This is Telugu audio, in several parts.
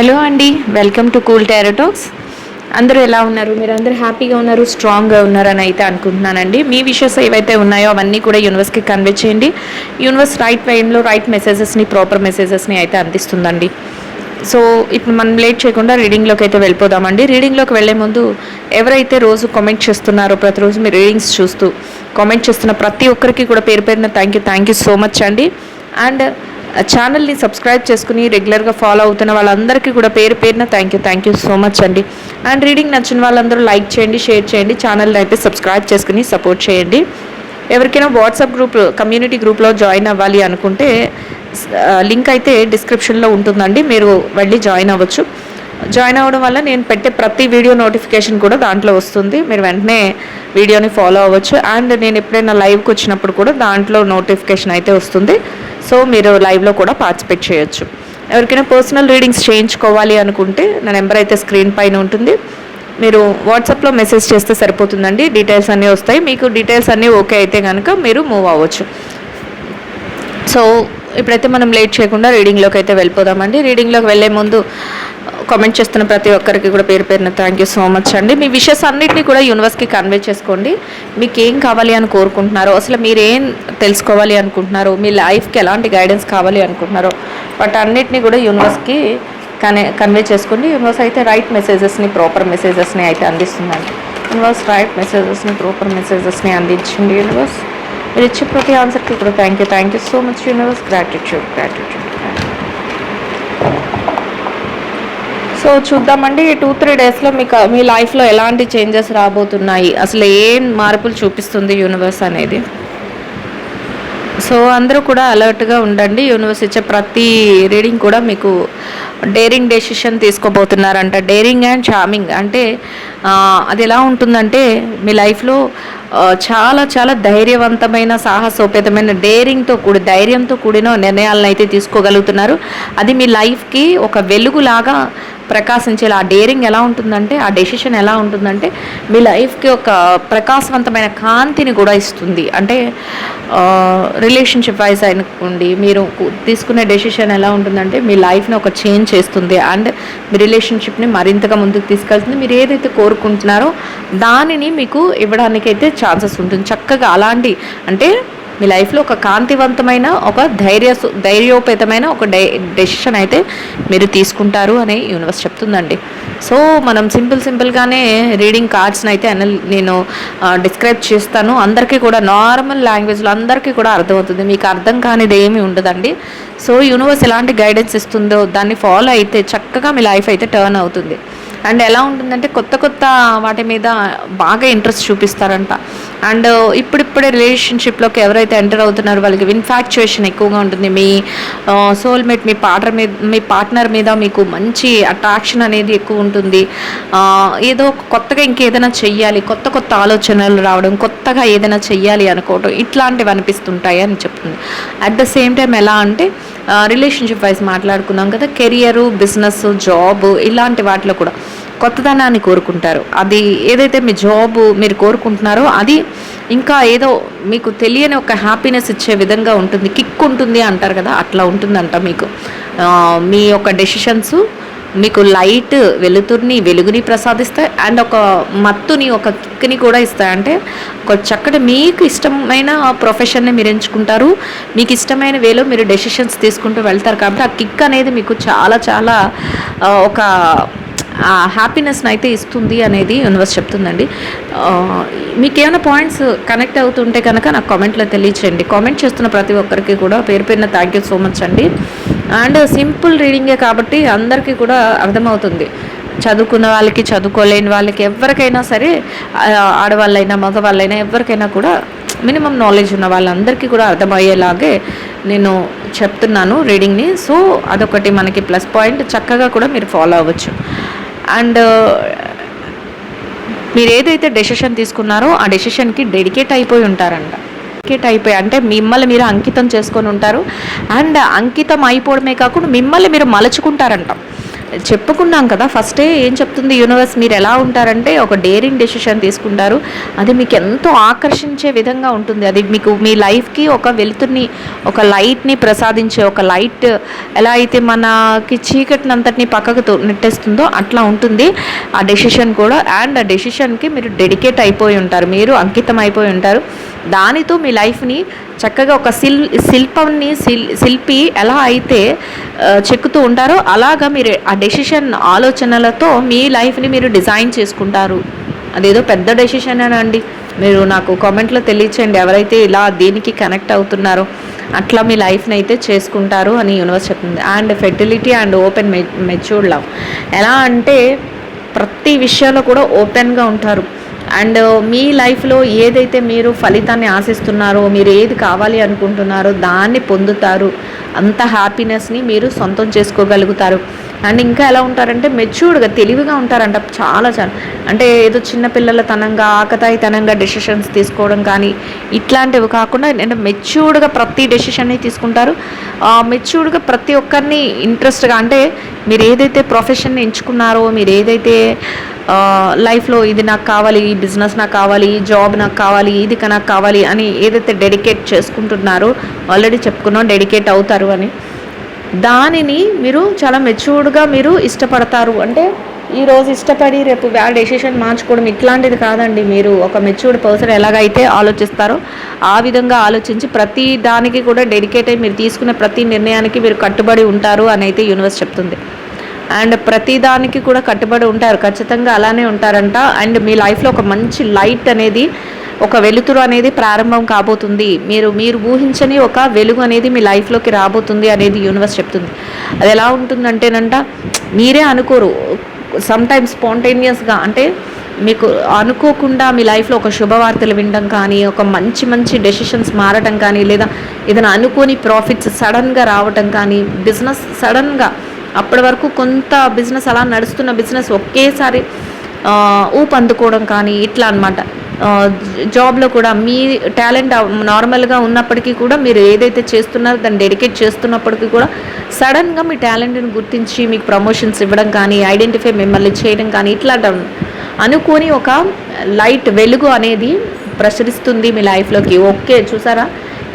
హలో అండి వెల్కమ్ టు కూల్ టెరటాక్స్ అందరూ ఎలా ఉన్నారు? మీరు అందరూ హ్యాపీగా ఉన్నారు స్ట్రాంగ్గా ఉన్నారని అయితే అనుకుంటున్నానండి. మీ విషయస్ ఏవైతే ఉన్నాయో అవన్నీ కూడా యూనివర్స్కి కన్వే చేయండి. యూనివర్స్ రైట్ టైంలో రైట్ మెసేజెస్ని ప్రాపర్ మెసేజెస్ని అయితే అందిస్తుందండి. సో ఇప్పుడు మనం లేట్ చేయకుండా రీడింగ్లోకి అయితే వెళ్ళిపోదామండి. రీడింగ్లోకి వెళ్ళే ముందు ఎవరైతే రోజు కామెంట్ చేస్తున్నారో ప్రతిరోజు మీరు రీడింగ్స్ చూస్తూ కామెంట్ చేస్తున్న ప్రతి ఒక్కరికి కూడా పేరు పేరున thank you thank you so much అండి. అండ్ ఛానల్ని సబ్స్క్రైబ్ చేసుకుని రెగ్యులర్గా ఫాలో అవుతున్న వాళ్ళందరికీ కూడా పేరు పేరున thank you thank you so much అండి. అండ్ రీడింగ్ నచ్చిన వాళ్ళందరూ లైక్ చేయండి షేర్ చేయండి ఛానల్ని అయితే సబ్స్క్రైబ్ చేసుకుని సపోర్ట్ చేయండి. ఎవరికైనా వాట్సాప్ గ్రూప్ కమ్యూనిటీ గ్రూప్లో జాయిన్ అవ్వాలి అనుకుంటే లింక్ అయితే డిస్క్రిప్షన్లో ఉంటుందండి. మీరు వెళ్ళి జాయిన్ అవ్వచ్చు. జాయిన్ అవ్వడం వల్ల నేను పెట్టే ప్రతి వీడియో నోటిఫికేషన్ కూడా దాంట్లో వస్తుంది. మీరు వెంటనే వీడియోని ఫాలో అవ్వచ్చు. అండ్ నేను ఎప్పుడైనా లైవ్కి వచ్చినప్పుడు కూడా దాంట్లో నోటిఫికేషన్ అయితే వస్తుంది. సో మీరు లైవ్లో కూడా పార్టిసిపేట్ చేయొచ్చు. ఎవరికైనా పర్సనల్ రీడింగ్స్ చేయించుకోవాలి అనుకుంటే నా నెంబర్ అయితే స్క్రీన్ పైన ఉంటుంది. మీరు వాట్సాప్లో మెసేజ్ చేస్తే సరిపోతుందండి. డీటెయిల్స్ అన్నీ వస్తాయి. మీకు డీటెయిల్స్ అన్నీ ఓకే అయితే కనుక మీరు మూవ్ అవ్వచ్చు. సో ఇప్పుడైతే మనం లేట్ చేయకుండా రీడింగ్లోకి అయితే వెళ్ళిపోదామండి. రీడింగ్లోకి వెళ్ళే ముందు కామెంట్ చేస్తున్న ప్రతి ఒక్కరికి కూడా పేరు పేరున థ్యాంక్ యూ సో మచ్ అండి. మీ విషెస్ అన్నింటినీ కూడా యూనివర్స్కి కన్వే చేసుకోండి. మీకు ఏం కావాలి అని కోరుకుంటున్నారో అసలు మీరేం తెలుసుకోవాలి అనుకుంటున్నారో మీ లైఫ్కి ఎలాంటి గైడెన్స్ కావాలి అనుకుంటున్నారో వాటి అన్నింటినీ కూడా యూనివర్స్కి కనే కన్వే చేసుకోండి యూనివర్స్ అయితే రైట్ మెసేజెస్ని ప్రాపర్ మెసేజెస్ని అయితే అందిస్తుందండి. యూనివర్స్ రైట్ మెసేజెస్ని ప్రాపర్ మెసేజెస్ని అందించండి యూనివర్స్ మీరు ఇచ్చే ప్రతి ఆన్సర్కి కూడా thank you thank you so much universe gratitude gratitude so చూద్దామండి ఈ టూ త్రీ డేస్లో మీకు మీ లైఫ్లో ఎలాంటి చేంజెస్ రాబోతున్నాయి? అసలు ఏం మార్పులు చూపిస్తుంది యూనివర్స్ అనేది? సో అందరూ కూడా అలర్ట్గా ఉండండి. యూనివర్స్ ఇచ్చే ప్రతి రీడింగ్ కూడా మీకు డేరింగ్ డెసిషన్ తీసుకోబోతున్నారంట. డేరింగ్ అండ్ చార్మింగ్ అంటే అది ఎలా ఉంటుందంటే మీ లైఫ్లో చాలా చాలా ధైర్యవంతమైన సాహసోపేతమైన డేరింగ్తో కూడి ధైర్యంతో కూడిన నిర్ణయాలను అయితే తీసుకోగలుగుతున్నారు. అది మీ లైఫ్కి ఒక వెలుగులాగా ప్రకాశించేలా ఆ డేరింగ్ ఎలా ఉంటుందంటే ఆ డెసిషన్ ఎలా ఉంటుందంటే మీ లైఫ్కి ఒక ప్రకాశవంతమైన కాంతిని కూడా ఇస్తుంది. అంటే రిలేషన్షిప్ వైజ్ అనుకోండి మీరు తీసుకునే డెసిషన్ ఎలా ఉంటుందంటే మీ లైఫ్ని ఒక చేంజ్ చేస్తుంది. అండ్ మీ రిలేషన్షిప్ని మరింతగా ముందుకు తీసుకెళ్తుంది. మీరు ఏదైతే కోరుకుంటున్నారో దానిని మీకు ఇవ్వడానికైతే ఛాన్సెస్ ఉంటుంది. చక్కగా అలాంటి అంటే మీ లైఫ్లో ఒక కాంతివంతమైన ఒక ధైర్య ధైర్యోపేతమైన ఒక డె డెసిషన్ అయితే మీరు తీసుకుంటారు అని యూనివర్స్ చెప్తుందండి. సో మనం సింపుల్ సింపుల్గానే రీడింగ్ కార్డ్స్ని అయితే అనల్ నేను డిస్క్రైబ్ చేస్తాను. అందరికీ కూడా నార్మల్ లాంగ్వేజ్లో అందరికీ కూడా అర్థమవుతుంది. మీకు అర్థం కానిది ఏమీ ఉండదండి. సో యూనివర్స్ ఎలాంటి గైడెన్స్ ఇస్తుందో దాన్ని ఫాలో అయితే చక్కగా మీ లైఫ్ అయితే టర్న్ అవుతుంది. అండ్ ఎలా ఉంటుందంటే కొత్త కొత్త వాటి మీద బాగా ఇంట్రెస్ట్ చూపిస్తారంట. అండ్ ఇప్పుడిప్పుడే రిలేషన్షిప్లోకి ఎవరైతే ఎంటర్ అవుతున్నారో వాళ్ళకి ఇన్ఫాక్చుయేషన్ ఎక్కువగా ఉంటుంది. మీ సోల్మేట్ మీ పార్ట్నర్ మీద మీ పార్ట్నర్ మీద మీకు మంచి అట్రాక్షన్ అనేది ఎక్కువ ఉంటుంది. ఏదో కొత్తగా ఇంకేదైనా చెయ్యాలి కొత్త కొత్త ఆలోచనలు రావడం కొత్తగా ఏదైనా చెయ్యాలి అనుకోవడం ఇట్లాంటివి అనిపిస్తుంటాయి అని చెప్తుంది. అట్ ద సేమ్ టైం ఎలా అంటే రిలేషన్షిప్ వైజ్ మాట్లాడుకున్నాం కదా కెరియరు బిజినెస్ జాబ్ ఇలాంటి వాటిలో కూడా కొత్తదనాన్ని కోరుకుంటారు. అది ఏదైతే మీ జాబ్ మీరు కోరుకుంటున్నారో అది ఇంకా ఏదో మీకు తెలియని ఒక హ్యాపీనెస్ ఇచ్చే విధంగా ఉంటుంది కిక్ ఉంటుంది అంటారు కదా అట్లా ఉంటుందంట మీకు. మీ యొక్క డెసిషన్స్ మీకు లైట్ వెలుతురిని వెలుగుని ప్రసాదిస్తాయి అండ్ ఒక మత్తుని ఒక కిక్ని కూడా ఇస్తాయి. అంటే ఒక చక్కటి మీకు ఇష్టమైన ప్రొఫెషన్ని మీరు ఎంచుకుంటారు. మీకు ఇష్టమైన వేలో మీరు డెసిషన్స్ తీసుకుంటూ వెళ్తారు. కాబట్టి ఆ కిక్ అనేది మీకు చాలా చాలా ఒక హ్యాపీనెస్ని అయితే ఇస్తుంది అనేది యూనివర్స్ చెప్తుందండి. మీకేమైనా మీకు ఏమైనా పాయింట్స్ కనెక్ట్ అవుతుంటే కనుక నాకు కామెంట్లో తెలియచేయండి. కామెంట్ చేస్తున్న ప్రతి ఒక్కరికి కూడా పేరు పేరున థ్యాంక్ యూ సో మచ్ అండి. అండ్ సింపుల్ రీడింగే కాబట్టి అందరికీ కూడా అర్థమవుతుంది. చదువుకున్న వాళ్ళకి చదువుకోలేని వాళ్ళకి ఎవరికైనా సరే ఆడవాళ్ళైనా మగవాళ్ళైనా ఎవరికైనా కూడా మినిమం నాలెడ్జ్ ఉన్న వాళ్ళందరికీ కూడా అర్థమయ్యేలాగే నేను చెప్తున్నాను రీడింగ్ని సో అదొకటి మనకి ప్లస్ పాయింట్ చక్కగా కూడా మీరు ఫాలో అవ్వచ్చు. అండ్ మీరు ఏదైతే డెసిషన్ తీసుకున్నారో ఆ డెసిషన్కి డెడికేట్ అయిపోయి ఉంటారంట. డెడికేట్ అయిపోయి అంటే మిమ్మల్ని మీరు అంకితం చేసుకొని ఉంటారు. అండ్ అంకితం అయిపోవడమే కాకుండా మిమ్మల్ని మీరు మలుచుకుంటారంట. చెప్పుకున్నాం కదా ఫస్టే ఏం చెప్తుంది యూనివర్స్ మీరు ఎలా ఉంటారంటే ఒక డేరింగ్ డెసిషన్ తీసుకుంటారు. అది మీకు ఎంతో ఆకర్షించే విధంగా ఉంటుంది. అది మీకు మీ లైఫ్కి ఒక వెలుతుర్ని ఒక లైట్ని ప్రసాదించే ఒక లైట్ ఎలా అయితే మనకి చీకటిని అంతటిని పక్కకు తో- నెట్టేస్తుందో అట్లా ఉంటుంది. ఆ డెసిషన్ కూడా అండ్ ఆ డెసిషన్కి మీరు డెడికేట్ అయిపోయి ఉంటారు. మీరు అంకితం అయిపోయి ఉంటారు. దానితో మీ లైఫ్ని చక్కగా ఒక శిల్ శిల్పాన్ని శిల్ శిల్పి ఎలా అయితే చెక్కుతూ ఉంటారో అలాగా మీరు ఆ డెసిషన్ ఆలోచనలతో మీ లైఫ్ని మీరు డిజైన్ చేసుకుంటారు. అదేదో పెద్ద డెసిషన్ అండి? మీరు నాకు కామెంట్లో తెలియచేయండి. ఎవరైతే ఇలా దీనికి కనెక్ట్ అవుతున్నారో అట్లా మీ లైఫ్ని అయితే చేసుకుంటారు అని యూనివర్స్ చెప్తుంది. అండ్ ఫెర్టిలిటీ అండ్ ఓపెన్ మె మెచ్యూర్డ్ లవ్ ఎలా అంటే ప్రతి విషయంలో కూడా ఓపెన్గా ఉంటారు. అండ్ మీ లైఫ్లో ఏదైతే మీరు ఫలితాన్ని ఆశిస్తున్నారో మీరు ఏది కావాలి అనుకుంటున్నారో దాన్ని పొందుతారు. అంత హ్యాపీనెస్ని మీరు సొంతం చేసుకోగలుగుతారు. అండ్ ఇంకా ఎలా ఉంటారంటే మెచ్యూర్డ్గా తెలివిగా ఉంటారంట చాలా చాలా. అంటే ఏదో చిన్నపిల్లల తనంగా ఆకతాయితనంగా డెసిషన్స్ తీసుకోవడం కానీ ఇట్లాంటివి కాకుండా అంటే మెచ్యూర్డ్గా ప్రతి డెసిషన్ని తీసుకుంటారు. మెచ్యూర్డ్గా ప్రతి ఒక్కరిని ఇంట్రెస్ట్గా అంటే మీరు ఏదైతే ప్రొఫెషన్ ఎంచుకున్నారో మీరు ఏదైతే లైఫ్లో ఇది నాకు కావాలి ఈ బిజినెస్ నాకు కావాలి ఈ జాబ్ నాకు కావాలి ఇది నాకు కావాలి అని ఏదైతే డెడికేట్ చేసుకుంటున్నారో ఆల్రెడీ చెప్పుకున్నాం డెడికేట్ అవుతారు అని. దానిని మీరు చాలా మెచ్యూర్డ్గా మీరు ఇష్టపడతారు. అంటే ఈరోజు ఇష్టపడి రేపు ఆ డెసిషన్ మార్చుకోవడం ఇట్లాంటిది కాదండి. మీరు ఒక మెచ్యూర్డ్ పర్సన్ ఎలాగైతే ఆలోచిస్తారో ఆ విధంగా ఆలోచించి ప్రతి దానికి కూడా డెడికేట్ అయి మీరు తీసుకునే ప్రతి నిర్ణయానికి మీరు కట్టుబడి ఉంటారు అని అయితే యూనివర్స్ చెప్తుంది. అండ్ ప్రతిదానికి కూడా కట్టుబడి ఉంటారు. ఖచ్చితంగా అలానే ఉంటారంట. అండ్ మీ లైఫ్లో ఒక మంచి లైట్ అనేది ఒక వెలుతురు అనేది ప్రారంభం కాబోతుంది. మీరు మీరు ఊహించని ఒక వెలుగు అనేది మీ లైఫ్లోకి రాబోతుంది అనేది యూనివర్స్ చెప్తుంది. అది ఎలా ఉంటుందంటేనంట మీరే అనుకోరు. సమ్టైమ్స్ స్పాంటేనియస్గా అంటే మీకు అనుకోకుండా మీ లైఫ్లో ఒక శుభవార్తలు వినడం కానీ ఒక మంచి మంచి డెసిషన్స్ మారటం కానీ లేదా ఏదైనా అనుకోని ప్రాఫిట్స్ సడన్గా రావటం కానీ బిజినెస్ సడన్గా అప్పటి వరకు కొంత బిజినెస్ అలా నడుస్తున్న బిజినెస్ ఒకేసారి ఊపు అందుకోవడం కానీ ఇట్లా అనమాట జాబ్లో కూడా మీ టాలెంట్ నార్మల్గా ఉన్నప్పటికీ కూడా మీరు ఏదైతే చేస్తున్నారో దాన్ని డెడికేట్ చేస్తున్నప్పటికీ కూడా సడన్గా మీ టాలెంట్ని గుర్తించి మీకు ప్రమోషన్స్ ఇవ్వడం కానీ ఐడెంటిఫై మిమ్మల్ని చేయడం కానీ ఇట్లా అనుకోని ఒక లైట్ వెలుగు అనేది ప్రసరిస్తుంది మీ లైఫ్లోకి. ఓకే చూసారా?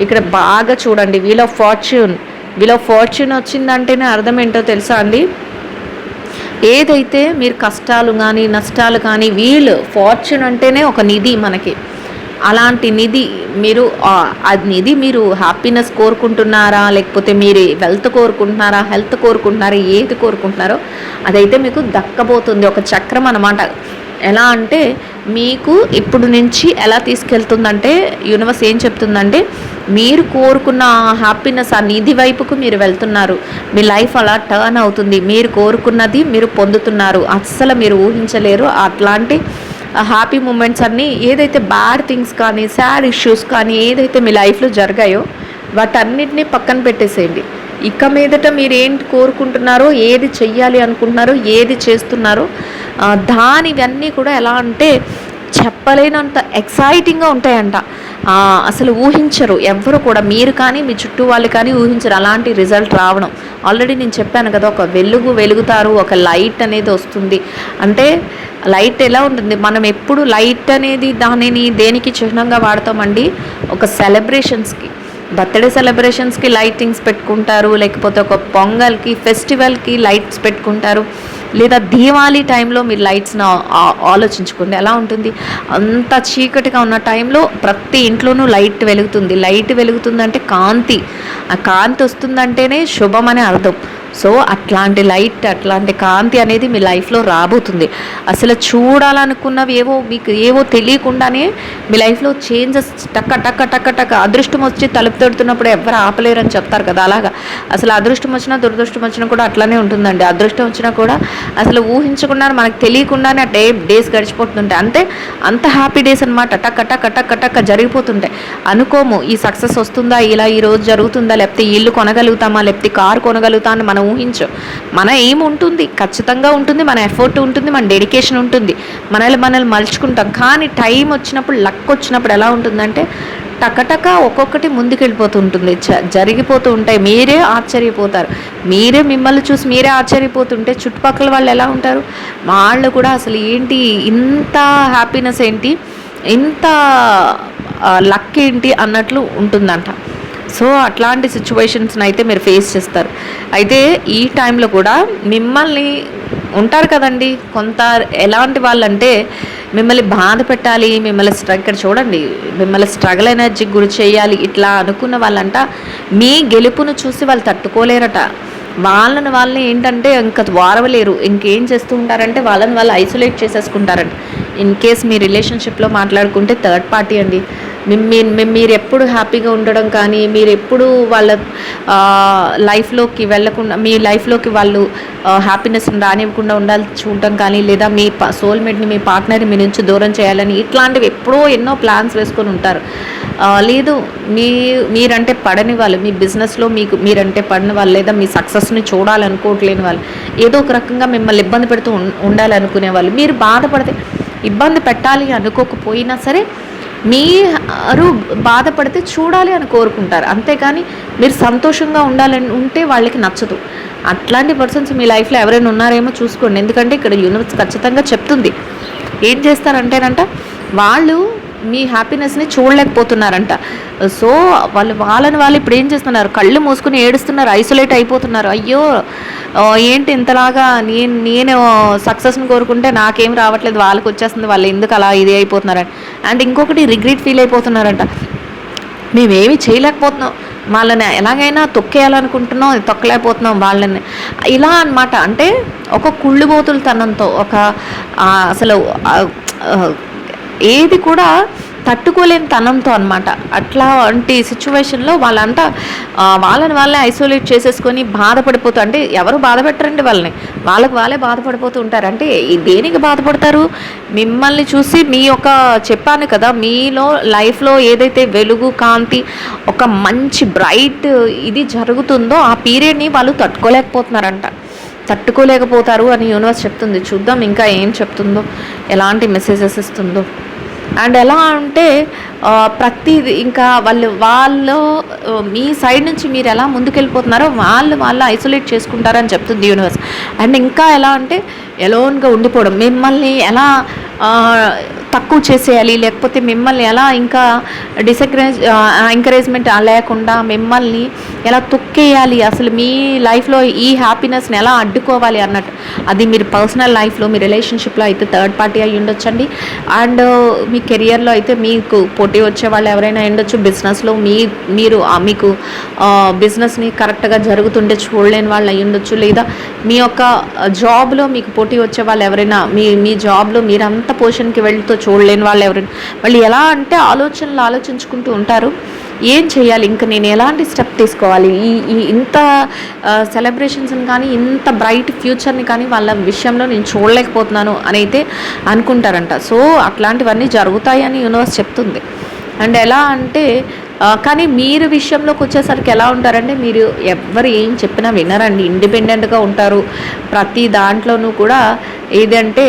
ఇక్కడ బాగా చూడండి. Wheel of fortune wheel fortune వచ్చిందంటేనే అర్థం ఏంటో తెలుసా అండి? ఏదైతే మీరు కష్టాలు కానీ నష్టాలు కానీ వీళ్ళు ఫార్చ్యూన్ అంటేనే ఒక నిధి మనకి. అలాంటి నిధి మీరు ఆ, నిధి మీరు హ్యాపీనెస్ కోరుకుంటున్నారా? లేకపోతే మీరు వెల్త్ కోరుకుంటున్నారా? హెల్త్ కోరుకుంటున్నారా? ఏది కోరుకుంటున్నారో అదైతే మీకు దక్కబోతుంది. ఒక చక్రం అనమాట ఎలా అంటే మీకు ఇప్పుడు నుంచి ఎలా తీసుకెళ్తుందంటే యూనివర్స్ ఏం చెప్తుందంటే మీరు కోరుకున్న హ్యాపీనెస్ ఆ నిధి వైపుకు మీరు వెళ్తున్నారు. మీ లైఫ్ అలా టర్న్ అవుతుంది. మీరు కోరుకున్నది మీరు పొందుతున్నారు. అస్సలు మీరు ఊహించలేరు. అట్లాంటి హ్యాపీ మూమెంట్స్ అన్నీ ఏదైతే బ్యాడ్ థింగ్స్ కానీ సాడ్ ఇష్యూస్ కానీ ఏదైతే మీ లైఫ్లో జరిగాయో వాటన్నిటిని పక్కన పెట్టేసేయండి. ఇక మీదట మీరు ఏంటి కోరుకుంటున్నారో ఏది చెయ్యాలి అనుకుంటున్నారో ఏది చేస్తున్నారో దానివన్నీ కూడా ఎలా అంటే చెప్పలేనంత ఎక్సైటింగ్గా ఉంటాయంట. అసలు ఊహించరు. ఎవ్వరు కూడా మీరు కానీ మీ చుట్టూ వాళ్ళు కానీ ఊహించరు. అలాంటి రిజల్ట్ రావడం. ఆల్రెడీ నేను చెప్పాను కదా ఒక వెలుగు వెలుగుతారు ఒక లైట్ అనేది వస్తుంది. అంటే లైట్ ఎలా ఉంటుంది? మనం ఎప్పుడు లైట్ అనేది దానిని దేనికి చిహ్నంగా వాడతామండి? ఒక సెలబ్రేషన్స్కి బర్త్డే సెలబ్రేషన్స్కి లైటింగ్స్ పెట్టుకుంటారు లేకపోతే ఒక పొంగల్కి ఫెస్టివల్కి లైట్స్ పెట్టుకుంటారు. లేదా దీవాళీ టైంలో మీరు లైట్స్ని ఆలోచించుకోండి. ఎలా ఉంటుంది? అంత చీకటిగా ఉన్న టైంలో ప్రతి ఇంట్లోనూ లైట్ వెలుగుతుంది. లైట్ వెలుగుతుందంటే కాంతి. ఆ కాంతి వస్తుందంటేనే శుభం అని అర్థం. సో అట్లాంటి లైట్ అట్లాంటి కాంతి అనేది మీ లైఫ్లో రాబోతుంది. అసలు చూడాలనుకున్నవి ఏవో మీకు ఏవో తెలియకుండానే మీ లైఫ్లో చేంజెస్ టక్క టక్క టక్క టక్క అదృష్టం వచ్చి తలుపు తడుతున్నప్పుడు ఎవరు ఆపలేరని చెప్తారు కదా అలాగా? అసలు అదృష్టం వచ్చినా దురదృష్టం వచ్చినా కూడా అట్లానే ఉంటుందండి. అదృష్టం వచ్చినా కూడా అసలు ఊహించకుండా మనకు తెలియకుండానే డే డేస్ గడిచిపోతుంటాయి. అంతే అంత హ్యాపీ డేస్ అనమాట టక్క టక్క టక్క టక్క జరిగిపోతుంటాయి. అనుకోము ఈ సక్సెస్ వస్తుందా ఇలా ఈ రోజు జరుగుతుందా లేకపోతే ఇల్లు కొనగలుగుతామా లేకపోతే కారు కొనగలుగుతా అని మనం ఊహించు. మన ఏం ఉంటుంది ఖచ్చితంగా ఉంటుంది మన ఎఫర్ట్ ఉంటుంది మన డెడికేషన్ ఉంటుంది. మనల్ని మనల్ని మలుచుకుంటాం. కానీ టైం వచ్చినప్పుడు లక్ వచ్చినప్పుడు ఎలా ఉంటుందంటే టకటక ఒక్కొక్కటి ముందుకెళ్ళిపోతూ ఉంటుంది. జరిగిపోతూ ఉంటాయి. మీరే ఆశ్చర్యపోతారు. మీరే మిమ్మల్ని చూసి మీరే ఆశ్చర్యపోతుంటే చుట్టుపక్కల వాళ్ళు ఎలా ఉంటారు? వాళ్ళు కూడా అసలు ఏంటి ఇంత హ్యాపీనెస్ ఏంటి ఇంత లక్ ఏంటి అన్నట్లు ఉంటుందంట. సో అట్లాంటి సిచ్యువేషన్స్ని అయితే మీరు ఫేస్ చేస్తారు. అయితే ఈ టైంలో కూడా మిమ్మల్ని ఉంటారు కదండి కొంత ఎలాంటి వాళ్ళంటే మిమ్మల్ని బాధ పెట్టాలి మిమ్మల్ని స్ట్ర ఇక్కడ చూడండి మిమ్మల్ని స్ట్రగుల్ ఎనర్జీకి గురి చేయాలి ఇట్లా అనుకున్న వాళ్ళంట మీ గెలుపును చూసి వాళ్ళు తట్టుకోలేరట. వాళ్ళని వాళ్ళని ఏంటంటే ఇంకా వారవలేరు. ఇంకేం చేస్తూ ఉంటారంటే వాళ్ళని వాళ్ళు ఐసోలేట్ చేసేసుకుంటారంట. ఇన్ కేస్ మీ రిలేషన్షిప్లో మాట్లాడుకుంటే థర్డ్ పార్టీ అండి. మీరు ఎప్పుడు హ్యాపీగా ఉండడం కానీ మీరు ఎప్పుడు వాళ్ళ లైఫ్లోకి వెళ్ళకుండా మీ లైఫ్లోకి వాళ్ళు హ్యాపీనెస్ని రానివ్వకుండా ఉండాలి చూడటం కానీ లేదా మీ సోల్మేట్ని మీ పార్ట్నర్ని మీ నుంచి దూరం చేయాలని ఇట్లాంటివి ఎప్పుడో ఎన్నో ప్లాన్స్ వేసుకొని ఉంటారు. లేదు మీ మీరంటే పడని వాళ్ళు మీ బిజినెస్లో మీకు మీరంటే పడిన వాళ్ళు లేదా మీ సక్సెస్ని చూడాలనుకోవట్లేని వాళ్ళు ఏదో ఒక రకంగా మిమ్మల్ని ఇబ్బంది పెడుతూ ఉండాలనుకునే వాళ్ళు మీరు బాధపడితే ఇబ్బంది పెట్టాలి అనుకోకపోయినా సరే మీరు బాధపడితే చూడాలి అని కోరుకుంటారు. అంతేకాని మీరు సంతోషంగా ఉండాలని ఉంటే వాళ్ళకి నచ్చదు. అట్లాంటి పర్సన్స్ మీ లైఫ్లో ఎవరైనా ఉన్నారేమో చూసుకోండి. ఎందుకంటే ఇక్కడ యూనివర్స్ ఖచ్చితంగా చెప్తుంది. ఏం చేస్తారంటేనంట వాళ్ళు మీ హ్యాపీనెస్ని చూడలేకపోతున్నారంట. సో వాళ్ళు వాళ్ళని వాళ్ళు ఇప్పుడు ఏం చేస్తున్నారు? కళ్ళు మూసుకుని ఏడుస్తున్నారు ఐసోలేట్ అయిపోతున్నారు. అయ్యో ఏంటి ఇంతలాగా నేను నేను సక్సెస్ని కోరుకుంటే నాకేం రావట్లేదు వాళ్ళకి వచ్చేస్తుంది వాళ్ళు ఎందుకు అలా ఇది అయిపోతున్నారని అండ్ ఇంకొకటి రిగ్రెట్ ఫీల్ అయిపోతున్నారంట. మేమేమి చేయలేకపోతున్నాం. వాళ్ళని ఎలాగైనా తొక్కేయాలనుకుంటున్నాం అది తొక్కలేకపోతున్నాం వాళ్ళని. ఇలా అన్నమాట. అంటే ఒక కుళ్ళుబోతులతనంతో ఒక అసలు ఏది కూడా తట్టుకోలేని తనంతో అనమాట అట్లాంటి సిచ్యువేషన్లో వాళ్ళంతా వాళ్ళని వాళ్ళే ఐసోలేట్ చేసేసుకొని బాధపడిపోతూ అంటే ఎవరు బాధ పెట్టరండి వాళ్ళని? వాళ్ళకి వాళ్ళే బాధపడిపోతూ ఉంటారు. అంటే దేనికి బాధపడతారు? మిమ్మల్ని చూసి మీ యొక్క చెప్పాను కదా మీలో లైఫ్లో ఏదైతే వెలుగు కాంతి ఒక మంచి బ్రైట్ ఇది జరుగుతుందో ఆ పీరియడ్ని వాళ్ళు తట్టుకోలేకపోతున్నారంట. తట్టుకోలేకపోతారు అని యూనివర్స్ చెప్తుంది. చూద్దాం ఇంకా ఏం చెప్తుందో ఎలాంటి మెసేజెస్ ఇస్తుందో. అండ్ ఎలా అంటే ప్రతిది ఇంకా వాళ్ళు వాళ్ళు మీ సైడ్ నుంచి మీరు ఎలా ముందుకెళ్ళిపోతున్నారో వాళ్ళు వాళ్ళు ఐసోలేట్ చేసుకుంటారని చెప్తుంది యూనివర్స్. అండ్ ఇంకా ఎలా అంటే ఎలోన్గా ఉండిపోవడం. మిమ్మల్ని ఎలా తక్కువ చేసేయాలి లేకపోతే మిమ్మల్ని ఎలా ఇంకా డిసెక్రేజ్ ఎంకరేజ్మెంట్ లేకుండా మిమ్మల్ని ఎలా తొక్కేయాలి అసలు మీ లైఫ్లో ఈ హ్యాపీనెస్ని ఎలా అడ్డుకోవాలి అన్నట్టు. అది మీరు పర్సనల్ లైఫ్లో మీ రిలేషన్షిప్లో అయితే థర్డ్ పార్టీ అయ్యి ఉండొచ్చండి అండ్ మీ కెరియర్లో అయితే మీకు పోటీ వచ్చే వాళ్ళు ఎవరైనా ఉండొచ్చు. బిజినెస్లో మీ మీరు మీకు బిజినెస్ని కరెక్ట్గా జరుగుతుంటే చూడలేని వాళ్ళు అయి ఉండొచ్చు. లేదా మీ యొక్క జాబ్లో మీకు పోటీ వచ్చే వాళ్ళు ఎవరైనా మీ మీ జాబ్లో మీరంత పొజిషన్కి వెళ్తూ చూడలేని వాళ్ళు ఎవరైనా వాళ్ళు ఎలా అంటే ఆలోచనలు ఆలోచించుకుంటూ ఉంటారు? ఏం చేయాలి? ఇంకా నేను ఎలాంటి స్టెప్ తీసుకోవాలి? ఈ ఈ ఇంత సెలబ్రేషన్స్ని కానీ ఇంత బ్రైట్ ఫ్యూచర్ని కానీ వాళ్ళ విషయంలో నేను చూడలేకపోతున్నాను అని అయితే అనుకుంటారంట. సో అట్లాంటివన్నీ జరుగుతాయని యూనివర్స్ చెప్తుంది. అండ్ ఎలా అంటే కానీ మీరు విషయంలోకి వచ్చేసరికి ఎలా ఉంటారంటే మీరు ఎవరు ఏం చెప్పినా వినరండి. ఇండిపెండెంట్గా ఉంటారు. ప్రతి దాంట్లోనూ కూడా ఏదంటే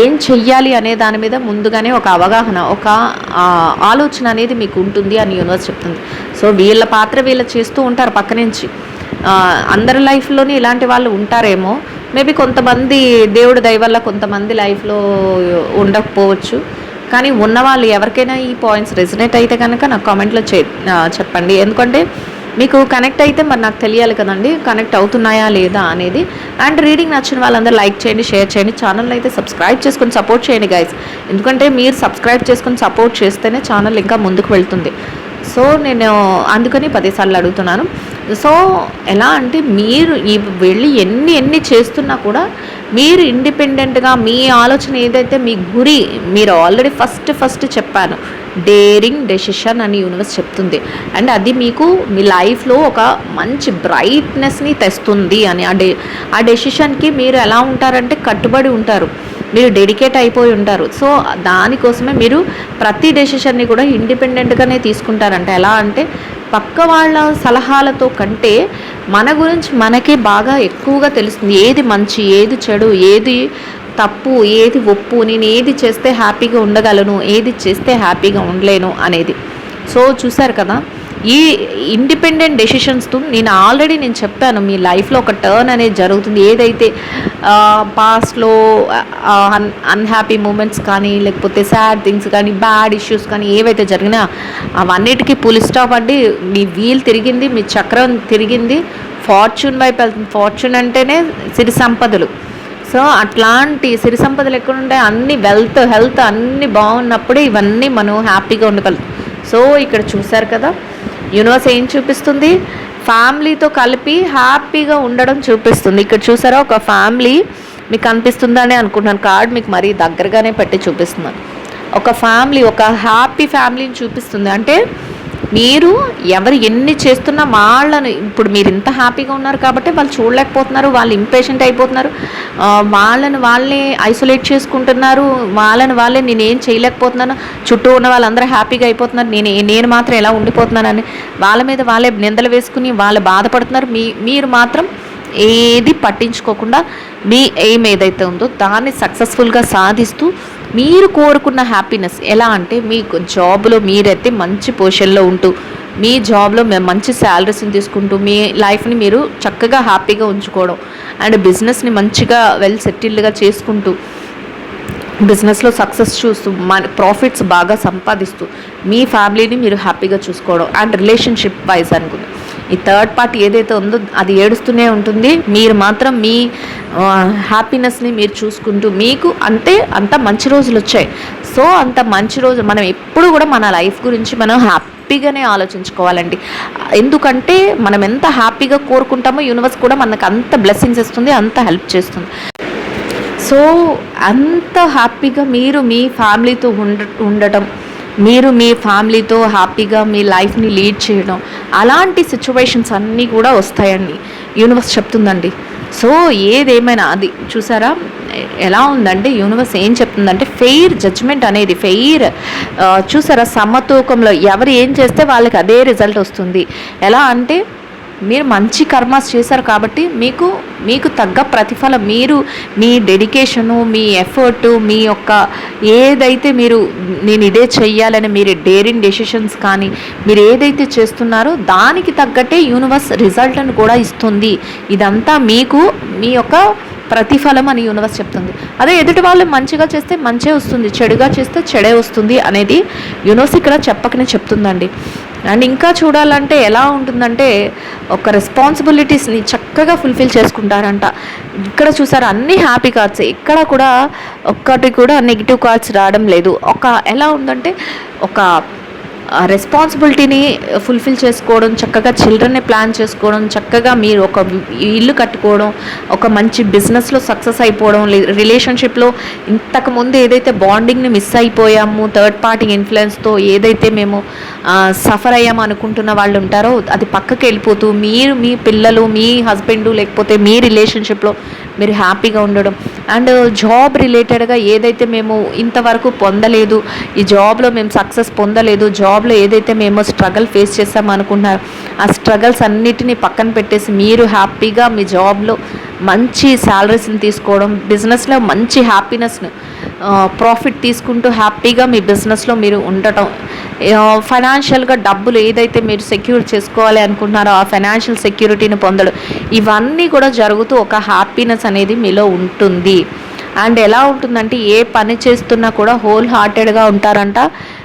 ఏం చెయ్యాలి అనే దాని మీద ముందుగానే ఒక అవగాహన ఒక ఆలోచన అనేది మీకు ఉంటుంది అని యూనివర్స్ చెప్తుంది. సో వీళ్ళ పాత్ర వీళ్ళు చేస్తూ ఉంటారు పక్క నుంచి. అందరి లైఫ్లోనే ఇలాంటి వాళ్ళు ఉంటారేమో. మేబీ కొంతమంది దేవుడి దయ వల్ల కొంతమంది లైఫ్లో ఉండకపోవచ్చు. కానీ ఉన్న వాళ్ళు ఎవరికైనా ఈ పాయింట్స్ రెసినేట్ అయితే కనుక నాకు కామెంట్లో చే చెప్పండి. ఎందుకంటే మీకు కనెక్ట్ అయితే మరి నాకు తెలియాలి కదండి. కనెక్ట్ అవుతున్నాయా లేదా అనేది. అండ్ రీడింగ్ నచ్చిన వాళ్ళందరూ లైక్ చేయండి షేర్ చేయండి. ఛానల్ అయితే సబ్స్క్రైబ్ చేసుకొని సపోర్ట్ చేయండి గైస్ ఎందుకంటే మీరు సబ్స్క్రైబ్ చేసుకొని సపోర్ట్ చేస్తేనే ఛానల్ ఇంకా ముందుకు వెళ్తుంది. సో నేను అందుకని పదిసార్లు అడుగుతున్నాను. సో ఎలా అంటే మీరు ఈ వెళ్ళి ఎన్ని ఎన్ని చేస్తున్నా కూడా మీరు ఇండిపెండెంట్గా మీ ఆలోచన ఏదైతే మీ గురి మీరు ఆల్రెడీ ఫస్ట్ ఫస్ట్ చెప్పాను డేరింగ్ డెసిషన్ అని యూనివర్స్ చెప్తుంది. అండ్ అది మీకు మీ లైఫ్లో ఒక మంచి బ్రైట్నెస్ని తెస్తుంది అని. ఆ డె ఆ డెసిషన్కి మీరు ఎలా ఉంటారంటే కట్టుబడి ఉంటారు. మీరు డెడికేట్ అయిపోయి ఉంటారు. సో దానికోసమే మీరు ప్రతి డెసిషన్ని కూడా ఇండిపెండెంట్గానే తీసుకుంటారంట. ఎలా అంటే పక్క వాళ్ళ సలహాలతో కంటే మన గురించి మనకే బాగా ఎక్కువగా తెలుస్తుంది. ఏది మంచి ఏది చెడు ఏది తప్పు ఏది ఒప్పు నేను ఏది చేస్తే హ్యాపీగా ఉండగలను ఏది చేస్తే హ్యాపీగా ఉండలేను అనేది. సో చూసారు కదా? ఈ ఇండిపెండెంట్ డెసిషన్స్తో నేను ఆల్రెడీ నేను చెప్పాను మీ లైఫ్లో ఒక టర్న్ అనేది జరుగుతుంది. ఏదైతే పాస్ట్లో అన్ అన్హ్యాపీ మూమెంట్స్ కానీ లేకపోతే సాడ్ థింగ్స్ కానీ బ్యాడ్ ఇష్యూస్ కానీ ఏవైతే జరిగినా అవన్నిటికీ పులి స్టాప్ అండి. మీ వీల్ తిరిగింది మీ చక్రం తిరిగింది. ఫార్చ్యూన్ వైపు వెళ్తుంది. ఫార్చ్యూన్ అంటేనే సిరి సంపదలు. సో అట్లాంటి సిరి సంపదలు ఎక్కడ ఉంటాయి అన్ని వెల్త్ హెల్త్ అన్నీ బాగున్నప్పుడే ఇవన్నీ మనం హ్యాపీగా ఉండగలుగుతాం. సో ఇక్కడ చూసారు కదా యూనివర్స్ ఏం చూపిస్తుంది? ఫ్యామిలీతో కలిపి హ్యాపీగా ఉండడం చూపిస్తుంది. ఇక్కడ చూసారా? ఒక ఫ్యామిలీ మీకు అనిపిస్తుందని అనుకుంటున్నాను. కార్డ్ మీకు మరీ దగ్గరగానే పెట్టి చూపిస్తున్నాను. ఒక ఫ్యామిలీ ఒక హ్యాపీ ఫ్యామిలీని చూపిస్తుంది. అంటే మీరు ఎవరు ఎన్ని చేస్తున్నా వాళ్ళని ఇప్పుడు మీరు ఇంత హ్యాపీగా ఉన్నారు కాబట్టి వాళ్ళు చూడలేకపోతున్నారు వాళ్ళు ఇంపేషెంట్ అయిపోతున్నారు. ఆ, వాళ్ళని వాళ్ళే ఐసోలేట్ చేసుకుంటున్నారు వాళ్ళని వాళ్ళే నేనేం చేయలేకపోతున్నాను చుట్టూ ఉన్న వాళ్ళందరూ హ్యాపీగా అయిపోతున్నారు నేను నేను మాత్రం ఎలా ఉండిపోతున్నానని వాళ్ళ మీద వాళ్ళే నిందలు వేసుకుని వాళ్ళు బాధపడుతున్నారు. మీ మీరు మాత్రం ఏది పట్టించుకోకుండా మీ ఎయిమ్ ఏదైతే ఉందో దాన్ని సక్సెస్ఫుల్గా సాధిస్తూ మీరు కోరుకున్న హ్యాపీనెస్ ఎలా అంటే మీకు జాబ్లో మీరైతే మంచి పొజిషన్లో ఉంటూ మీ జాబ్లో మేము మంచి శాలరీస్ని తీసుకుంటూ మీ లైఫ్ని మీరు చక్కగా హ్యాపీగా ఉంచుకోవడం అండ్ బిజినెస్ని మంచిగా వెల్ సెటిల్డ్గా చేసుకుంటూ బిజినెస్లో సక్సెస్ చూస్తూ మన ప్రాఫిట్స్ బాగా సంపాదిస్తూ మీ ఫ్యామిలీని మీరు హ్యాపీగా చూసుకోవడం అండ్ రిలేషన్షిప్ వైజ్ అనుకుంది. ఈ థర్డ్ పార్టీ ఏదైతే ఉందో అది ఏడుస్తూనే ఉంటుంది. మీరు మాత్రం మీ హ్యాపీనెస్ని మీరు చూసుకుంటూ మీకు అంటే అంత మంచి రోజులు వచ్చాయి. సో అంత మంచి రోజు మనం ఎప్పుడు కూడా మన లైఫ్ గురించి మనం హ్యాపీగానే ఆలోచించుకోవాలండి. ఎందుకంటే మనం ఎంత హ్యాపీగా కోరుకుంటామో యూనివర్స్ కూడా మనకు అంత బ్లెస్సింగ్స్ ఇస్తుంది అంత హెల్ప్ చేస్తుంది. సో అంత హ్యాపీగా మీరు మీ ఫ్యామిలీతో ఉండ ఉండటం మీరు మీ ఫ్యామిలీతో హ్యాపీగా మీ లైఫ్ని లీడ్ చేయడం అలాంటి సిచ్యువేషన్స్ అన్నీ కూడా వస్తాయండి యూనివర్స్ చెప్తుందండి. సో ఏదేమైనా అది చూసారా? ఎలా ఉందంటే యూనివర్స్ ఏం చెప్తుందంటే ఫెయిర్ జడ్జ్మెంట్ అనేది ఫెయిర్ చూసారా సమతూకంలో ఎవరు ఏం చేస్తే వాళ్ళకి అదే రిజల్ట్ వస్తుంది. ఎలా అంటే మీరు మంచి కర్మస్ చేశారు కాబట్టి మీకు మీకు తగ్గ ప్రతిఫలం మీరు మీ డెడికేషను మీ ఎఫర్ట్ మీ యొక్క ఏదైతే మీరు నేను ఇదే చెయ్యాలని మీరు డేరింగ్ డెసిషన్స్ కానీ మీరు ఏదైతే చేస్తున్నారో దానికి తగ్గట్టే యూనివర్స్ రిజల్ట్ను కూడా ఇస్తుంది. ఇదంతా మీకు మీ యొక్క ప్రతిఫలం అని యూనివర్స్ చెప్తుంది. అదే ఎదుటి వాళ్ళు మంచిగా చేస్తే మంచే వస్తుంది చెడుగా చేస్తే చెడే వస్తుంది అనేది యూనివర్స్ ఇక్కడ చెప్పకనే చెప్తుందండి. అండ్ ఇంకా చూడాలంటే ఎలా ఉంటుందంటే ఒక రెస్పాన్సిబిలిటీస్ని చక్కగా ఫుల్ఫిల్ చేసుకుంటారంట. ఇక్కడ చూసారు అన్ని హ్యాపీ కార్డ్స్ ఇక్కడ కూడా ఒక్కటి కూడా నెగిటివ్ కార్డ్స్ రావడం లేదు. ఒక ఎలా ఉందంటే ఒక రెస్పాన్సిబిలిటీని ఫుల్ఫిల్ చేసుకోవడం చక్కగా చిల్డ్రన్ని ప్లాన్ చేసుకోవడం చక్కగా మీరు ఒక ఇల్లు కట్టుకోవడం ఒక మంచి బిజినెస్లో సక్సెస్ అయిపోవడం రిలేషన్షిప్లో ఇంతకుముందు ఏదైతే బాండింగ్ని మిస్ అయిపోయాము థర్డ్ పార్టీ ఇన్ఫ్లుయెన్స్తో ఏదైతే మేము సఫర్ అయ్యాము అనుకుంటున్న వాళ్ళు ఉంటారో అది పక్కకి వెళ్ళిపోతూ మీరు మీ పిల్లలు మీ హస్బెండ్ లేకపోతే మీ రిలేషన్షిప్లో మీరు హ్యాపీగా ఉండడం. అండ్ జాబ్ రిలేటెడ్గా ఏదైతే మేము ఇంతవరకు పొందలేదు ఈ జాబ్లో మేము సక్సెస్ పొందలేదు జాబ్ జాబ్లో ఏదైతే మేము స్ట్రగల్ ఫేస్ చేస్తాం అనుకుంటున్నారు ఆ స్ట్రగల్స్ అన్నిటిని పక్కన పెట్టేసి మీరు హ్యాపీగా మీ జాబ్లో మంచి శాలరీస్ని తీసుకోవడం బిజినెస్లో మంచి హ్యాపీనెస్ను ప్రాఫిట్ తీసుకుంటూ హ్యాపీగా మీ బిజినెస్లో మీరు ఉండటం. ఫైనాన్షియల్గా డబ్బులు ఏదైతే మీరు సెక్యూర్ చేసుకోవాలి అనుకుంటున్నారో ఆ ఫైనాన్షియల్ సెక్యూరిటీని పొందడం. ఇవన్నీ కూడా జరుగుతూ ఒక హ్యాపీనెస్ అనేది మీలో ఉంటుంది. అండ్ ఎలా ఉంటుందంటే ఏ పని చేస్తున్నా కూడా హోల్ హార్టెడ్గా ఉంటారంట.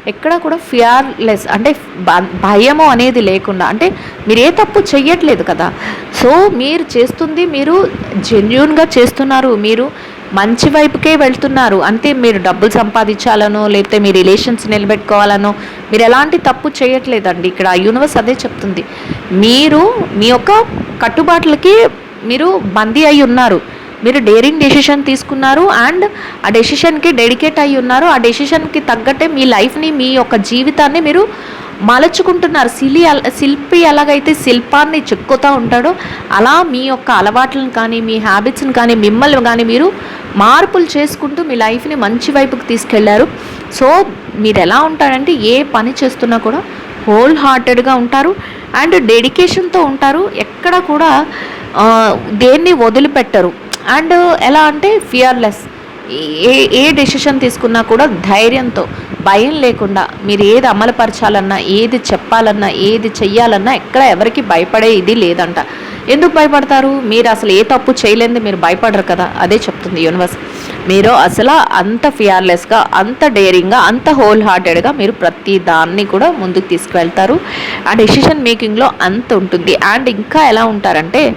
ఎక్కడ కూడా ఫియర్లెస్ అంటే భ- భయము అనేది లేకుండా అంటే మీరు ఏ తప్పు చెయ్యట్లేదు కదా. సో మీరు చేస్తుంది మీరు జెన్యున్గా చేస్తున్నారు. మీరు మంచి వైపుకే వెళ్తున్నారు. అంటే మీరు డబ్బులు సంపాదించాలనో లేకపోతే మీ రిలేషన్స్ నిలబెట్టుకోవాలనో మీరు ఎలాంటి తప్పు చేయట్లేదండి ఇక్కడ యూనివర్స్ అదే చెప్తుంది. మీరు మీ యొక్క కట్టుబాట్లకి మీరు బందీ అయి ఉన్నారు. మీరు డేరింగ్ డెసిషన్ తీసుకున్నారు అండ్ ఆ డెసిషన్కి డెడికేట్ అయి ఉన్నారు. ఆ డెసిషన్కి తగ్గట్టే మీ లైఫ్ని మీ యొక్క జీవితాన్ని మీరు మలచుకుంటున్నారు. శిలి శిల్పి ఎలాగైతే శిల్పాన్ని చెక్కుతూ ఉంటాడో అలా మీ యొక్క అలవాట్లను కానీ మీ హ్యాబిట్స్ని కానీ మిమ్మల్ని కానీ మీరు మార్పులు చేసుకుంటూ మీ లైఫ్ని మంచి వైపుకి తీసుకెళ్ళారు. సో మీరు ఎలా ఉంటారంటే ఏ పని చేస్తున్నా కూడా హోల్ హార్టెడ్గా ఉంటారు. అండ్ డెడికేషన్తో ఉంటారు. ఎక్కడ కూడా దేన్ని వదిలిపెట్టరు. అండ్ ఎలా అంటే ఫియర్లెస్ ఏ ఏ డెసిషన్ తీసుకున్నా కూడా ధైర్యంతో భయం లేకుండా మీరు ఏది అమలుపరచాలన్నా ఏది చెప్పాలన్నా ఏది చెయ్యాలన్నా ఎక్కడ ఎవరికి భయపడే ఇది లేదంట. ఎందుకు భయపడతారు? మీరు అసలు ఏ తప్పు చేయలేంది మీరు భయపడరు కదా? అదే చెప్తుంది యూనివర్స్ మీరు అసలు అంత ఫియర్లెస్గా అంత డేరింగ్గా అంత హోల్ హార్టెడ్గా మీరు ప్రతి దాన్ని కూడా ముందుకు తీసుకువెళ్తారు. ఆ డెసిషన్ మేకింగ్లో అంత ఉంటుంది. అండ్ ఇంకా ఎలా ఉంటారంటే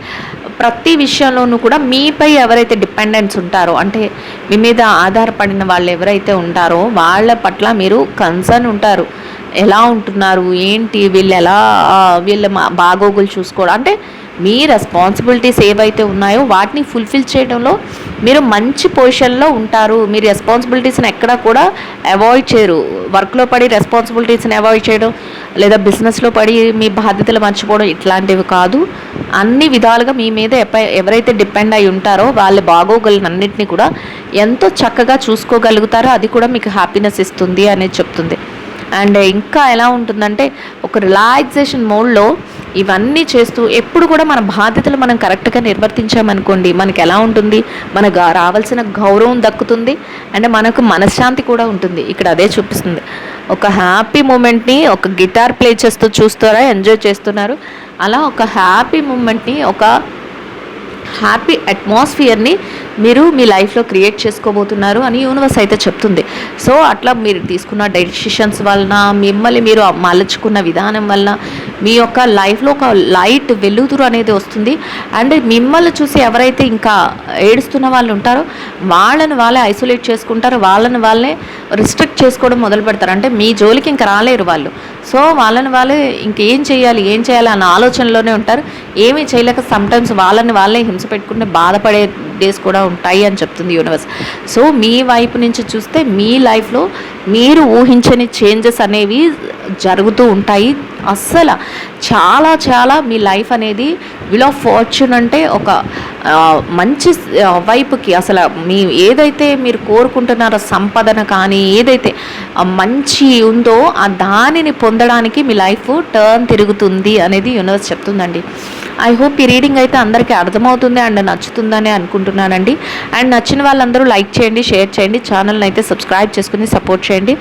ప్రతి విషయంలోనూ కూడా మీపై ఎవరైతే డిపెండెన్స్ ఉంటారో అంటే మీ మీద ఆధారపడిన వాళ్ళు ఎవరైతే ఉంటారో వాళ్ళ పట్ల మీరు కన్సర్న్ ఉంటారు. ఎలా ఉంటున్నారు? ఏంటి? వీళ్ళు ఎలా వీళ్ళ బాగోగులు చూసుకోవడం? అంటే మీ రెస్పాన్సిబిలిటీస్ ఏవైతే ఉన్నాయో వాటిని ఫుల్ఫిల్ చేయడంలో మీరు మంచి పొజిషన్లో ఉంటారు. మీ రెస్పాన్సిబిలిటీస్ని ఎక్కడ కూడా అవాయిడ్ చేయరు. వర్క్లో పడి రెస్పాన్సిబిలిటీస్ని అవాయిడ్ చేయడం లేదా బిజినెస్లో పడి మీ బాధ్యతలు మర్చిపోవడం ఇట్లాంటివి కాదు. అన్ని విధాలుగా మీ మీద ఎవరైతే డిపెండ్ అయి ఉంటారో వాళ్ళ బాగోగులన్నింటినీ కూడా ఎంతో చక్కగా చూసుకోగలుగుతారో. అది కూడా మీకు హ్యాపీనెస్ ఇస్తుంది అనేది చెప్తుంది. అండ్ ఇంకా ఎలా ఉంటుందంటే ఒక రిలాక్సేషన్ మోడ్లో ఇవన్నీ చేస్తూ ఎప్పుడు కూడా మన బాధ్యతలు మనం కరెక్ట్గా నిర్వర్తించామనుకోండి మనకి ఎలా ఉంటుంది? మనకు రావాల్సిన గౌరవం దక్కుతుంది అండ్ మనకు మనశ్శాంతి కూడా ఉంటుంది. ఇక్కడ అదే చూపిస్తుంది. ఒక హ్యాపీ మూమెంట్ని ఒక గిటార్ ప్లే చేస్తూ చూస్తారా ఎంజాయ్ చేస్తున్నారు? అలా ఒక హ్యాపీ మూమెంట్ని ఒక హ్యాపీ అట్మాస్ఫియర్ని మీరు మీ లైఫ్లో క్రియేట్ చేసుకోబోతున్నారు అని యూనివర్స్ అయితే చెప్తుంది. సో అట్లా మీరు తీసుకున్న డెసిషన్స్ వలన మిమ్మల్ని మీరు మలచుకున్న విధానం వలన మీ యొక్క లైఫ్లో ఒక లైట్ వెలుతురు అనేది వస్తుంది. అండ్ మిమ్మల్ని చూసి ఎవరైతే ఇంకా ఏడుస్తున్న వాళ్ళు ఉంటారో వాళ్ళని వాళ్ళే ఐసోలేట్ చేసుకుంటారు. వాళ్ళని వాళ్ళే రిస్ట్రిక్ట్ చేసుకోవడం మొదలు పెడతారు. అంటే మీ జోలికి ఇంకా రాలేరు వాళ్ళు. సో వాళ్ళని వాళ్ళే ఇంకేం చేయాలి ఏం చేయాలి అన్న ఆలోచనలోనే ఉంటారు. ఏమీ చేయలేక సమ్టైమ్స్ వాళ్ళని వాళ్ళే హింస పెట్టుకుంటే బాధపడే డేస్ కూడా ఉంటాయి అని చెప్తుంది యూనివర్స్ సో మీ వైపు నుంచి చూస్తే మీ లైఫ్లో మీరు ఊహించని చేంజెస్ అనేవి జరుగుతూ ఉంటాయి. అస్సలు చాలా చాలా మీ లైఫ్ అనేది విల్ ఆఫ్ ఫార్చ్యూన్ అంటే ఒక మంచి వైపుకి అసలు మీ ఏదైతే మీరు కోరుకుంటున్నారో సంపదన కానీ ఏదైతే మంచి ఉందో ఆ దానిని పొందడానికి మీ లైఫ్ టర్న్ తిరుగుతుంది అనేది యూనివర్స్ చెప్తుందండి. ఐ హోప్ ఈ రీడింగ్ అయితే అందరికీ అర్థమవుతుంది అండ్ నచ్చుతుందని అనుకుంటున్నానండి. అండ్ నచ్చిన వాళ్ళందరూ లైక్ చేయండి షేర్ చేయండి ఛానల్ని అయితే సబ్స్క్రైబ్ చేసుకుని సపోర్ట్ చేయండి.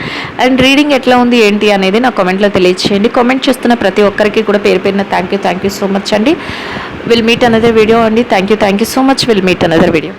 అండ్ రీడింగ్ ఎట్లా ఉంది ఏంటి అనేది నా కామెంట్లో తెలియచేయండి. కామెంట్ చేస్తున్న ప్రతి ఒక్కరికి కూడా పేరు పేరున thank you thank you so much అండి. విల్ మీట్ అనదర్ వీడియో అండి. Thank you thank you so much we'll meet another video